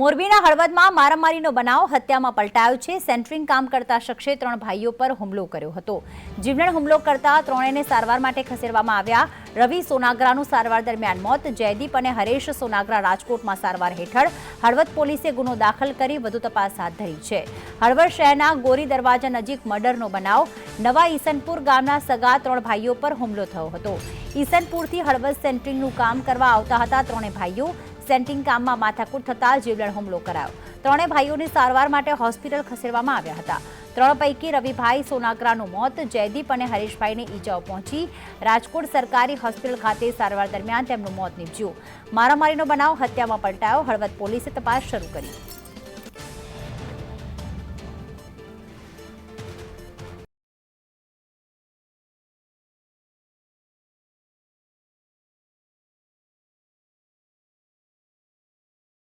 મોરબીના હળવદમાં મારામારીનો બનાવ હત્યામાં પલટાયો છે. સેન્ટરિંગ કામ કરતા શખ્સે ત્રણ ભાઈઓ પર હુમલો કર્યો હતો. જીવલેણ હુમલો કરતા ત્રણેયને સારવાર માટે ખસેડવામાં આવ્યા. રવિ સોનાગરાનું સારવાર દરમિયાન મોત. જયદીપ અને હરેશ સોનાગરા રાજકોટમાં સારવાર હેઠળ હળવદ પોલીસે ગુનો દાખલ કરી વધુ તપાસ હાથ ધરી છે. હળવદ શહેરના ગોરી દરવાજા નજીક મર્ડરનો બનાવ. નવા ઈસનપુર ગામના સગા ત્રણ ભાઈઓ પર હુમલો થયો હતો. ઈસનપુરથી હળવદ સેન્ટરિંગનું કામ કરવા આવતા હતા ત્રણે ભાઈઓ. સેન્ટિંગ કામમાં માથાકૂટ થતા જીવલેણ હુમલો કરાયો. ત્રણે ભાઈઓને સારવાર માટે હોસ્પિટલ ખસેડવામાં આવ્યા હતા. ત્રણ પૈકી રવિભાઈ સોનાગરાનું મોત, જયદીપ અને હરીશભાઈને ઈજાઓ પહોંચી. રાજકોટ સરકારી હોસ્પિટલ ખાતે સારવાર દરમિયાન તેમનું મોત નીપજ્યું. મારામારીનો બનાવ હત્યામાં પલટાયો. હળવદ પોલીસે તપાસ શરૂ કરી.